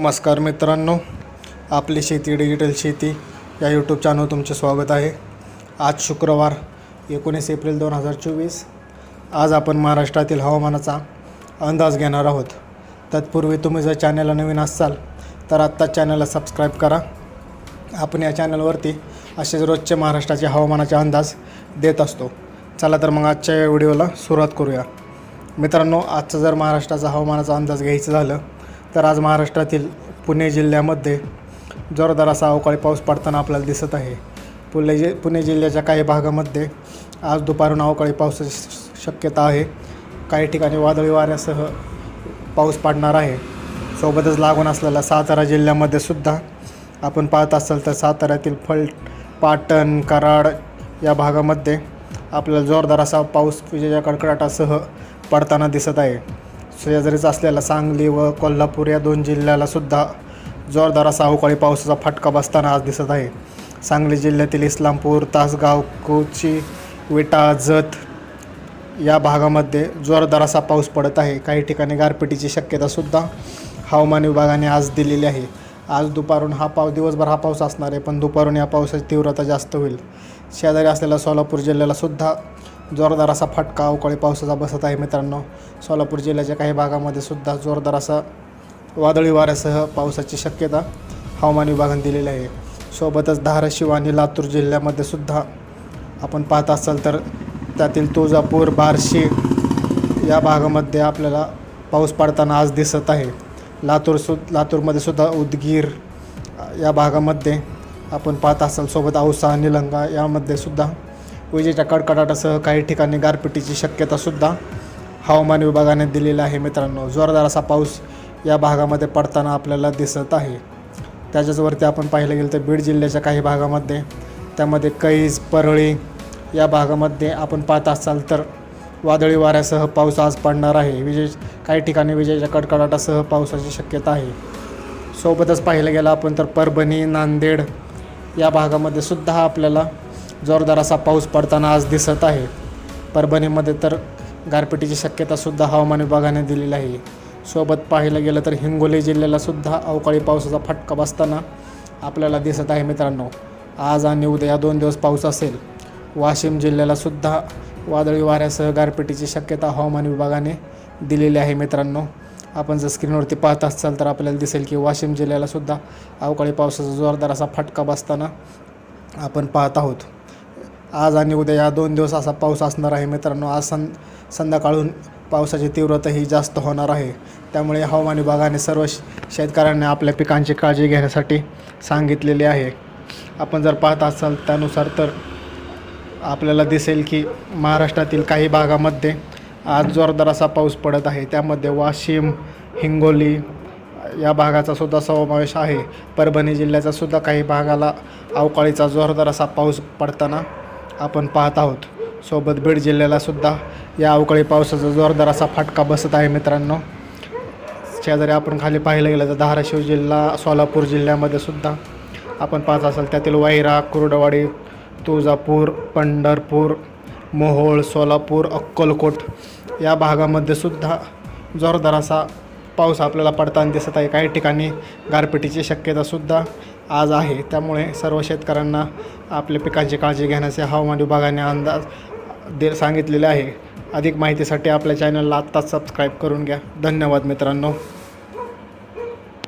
नमस्कार मित्रांनो आपली शेती डिजिटल शेती या यूट्यूब चॅनल तुमचे स्वागत आहे. आज शुक्रवार एकोणीस एप्रिल दोन हजार चोवीस. आज आपण महाराष्ट्रातील हवामानाचा अंदाज घेणार आहोत. तत्पूर्वी तुम्ही जर चॅनलला नवीन असाल तर आत्ताच चॅनलला सबस्क्राईब करा. आपण या चॅनलवरती असेच रोजचे महाराष्ट्राचे हवामानाचे अंदाज देत असतो. चला तर मग आजच्या व्हिडिओला सुरुवात करूया. मित्रांनो आजचा जर महाराष्ट्राचा हवामानाचा अंदाज घ्यायचं झालं तर आज महाराष्ट्रातील पुणे जिल्ह्यामध्ये जोरदार असा अवकाळी पाऊस पडताना आपल्याला दिसत आहे. पुणे जि पुणे जिल्ह्याच्या काही भागामध्ये आज दुपारून अवकाळी पावसाची शक्यता आहे. काही ठिकाणी वादळी वाऱ्यासह पाऊस पडणार आहे. सोबतच लागून असलेला सातारा जिल्ह्यामध्ये सुद्धा आपण पाहत असाल तर साताऱ्यातील फल पाटण कराड या भागामध्ये आपल्याला जोरदार असा पाऊस विजेच्या कडकडाटासह पडताना दिसत आहे. शेजारीच असलेला सांगली व कोल्हापूर या दोन जिल्ह्याला सुद्धा जोरदार असा अवकाळी पावसाचा फटका बसताना आज दिसत आहे. सांगली जिल्ह्यातील इस्लामपूर तासगाव कोची विटा जत या भागामध्ये जोरदार असा पाऊस पडत आहे. काही ठिकाणी गारपिटीची शक्यतासुद्धा हवामान विभागाने आज दिलेली आहे. आज दुपारून हा पाऊस दिवसभर हा पाऊस असणार आहे पण दुपारून या पावसाची तीव्रता जास्त होईल. शेजारी असलेल्या सोलापूर जिल्ह्याला सुद्धा जोरदार असा फटका अवकाळी पावसाचा बसत आहे मित्रांनो. सोलापूर जिल्ह्याच्या काही भागामध्ये सुद्धा जोरदार असा वादळी वाऱ्यासह पावसाची शक्यता हवामान विभागाने दिलेली आहे. सोबतच धाराशिव आणि लातूर जिल्ह्यामध्ये सुद्धा आपण पाहत असाल तर त्यातील तुळजापूर बार्शी या भागामध्ये आपल्याला पाऊस पडताना आज दिसत आहे. लातूर सु लातूरमध्ये सुद्धा उदगीर या भागामध्ये आपण पाहत असाल. सोबत औसा निलंगा यामध्ये सुद्धा विजेच्या कडकडाटासह काही ठिकाणी गारपिटीची शक्यतासुद्धा हवामान विभागाने दिलेला आहे मित्रांनो. जोरदार असा पाऊस या भागामध्ये पडताना आपल्याला दिसत आहे. त्याच्याचवरती आपण पाहिलं गेलं तर बीड जिल्ह्याच्या काही भागामध्ये त्यामध्ये कैज परळी या भागामध्ये आपण पाहत असाल तर वादळी वाऱ्यासह पाऊस आज पडणार आहे. विजे काही ठिकाणी विजेच्या कडकडाटासह पावसाची शक्यता आहे. सोबतच पाहिलं गेलं आपण तर परभणी नांदेड या भागामध्ये सुद्धा आपल्याला जोरदार असा पाऊस पडताना आज दिसत आहे. परभणीमध्ये तर गारपिटीची शक्यतासुद्धा हवामान विभागाने दिलेली आहे. सोबत पाहिलं गेलं तर हिंगोली जिल्ह्याला सुद्धा अवकाळी पावसाचा फटका बसताना आपल्याला दिसत आहे मित्रांनो. आज आणि उद्या या दोन दिवस पाऊस असेल. वाशिम जिल्ह्याला सुद्धा वादळी वाऱ्यासह गारपिटीची शक्यता हवामान विभागाने दिलेली आहे मित्रांनो. आपण जर स्क्रीनवरती पाहत असाल तर आपल्याला दिसेल की वाशिम जिल्ह्याला सुद्धा अवकाळी पावसाचा जोरदार असा फटका बसताना आपण पाहत आहोत. आज आणि उद्या या दोन दिवस असा पाऊस असणार आहे मित्रांनो. आज सं संध्याकाळून पावसाची तीव्रता ही जास्त होणार आहे. त्यामुळे हवामान विभागाने सर्व श शेतकऱ्यांना आपल्या पिकांची काळजी घेण्यासाठी सांगितलेले आहे. आपण जर पाहत असाल त्यानुसार तर आपल्याला दिसेल की महाराष्ट्रातील काही भागामध्ये आज जोरदार असा पाऊस पडत आहे. त्यामध्ये वाशिम हिंगोली या भागाचा सुद्धा समावेश आहे. परभणी जिल्ह्याचा सुद्धा काही भागाला अवकाळीचा जोरदार असा पाऊस पडताना आपण पाहत आहोत. सोबत बीड जिल्ह्याला सुद्धा या अवकाळी पावसाचा जोरदार असा फाटका बसत आहे मित्रांनो. शेजारी आपण खाली पाहिलं गेलं तर धाराशिव जिल्हा सोलापूर जिल्ह्यामध्ये सुद्धा आपण पाहत असाल त्यातील वायरा कुर्डवाडी तुळजापूर पंढरपूर मोहोळ सोलापूर अक्कलकोट या भागामध्ये सुद्धा जोरदार असा पाऊस आपल्याला पडताना दिसत आहे. काही ठिकाणी गारपिटीची शक्यतासुद्धा आज आहे. त्यामुळे सर्व शेतकऱ्यांना आपल्या पिकांची काळजी घेण्याचे हवामान विभागाने अंदाज दे सांगितलेले आहे. अधिक माहितीसाठी आपल्या चॅनलला आत्ताच सबस्क्राईब करून घ्या. धन्यवाद मित्रांनो.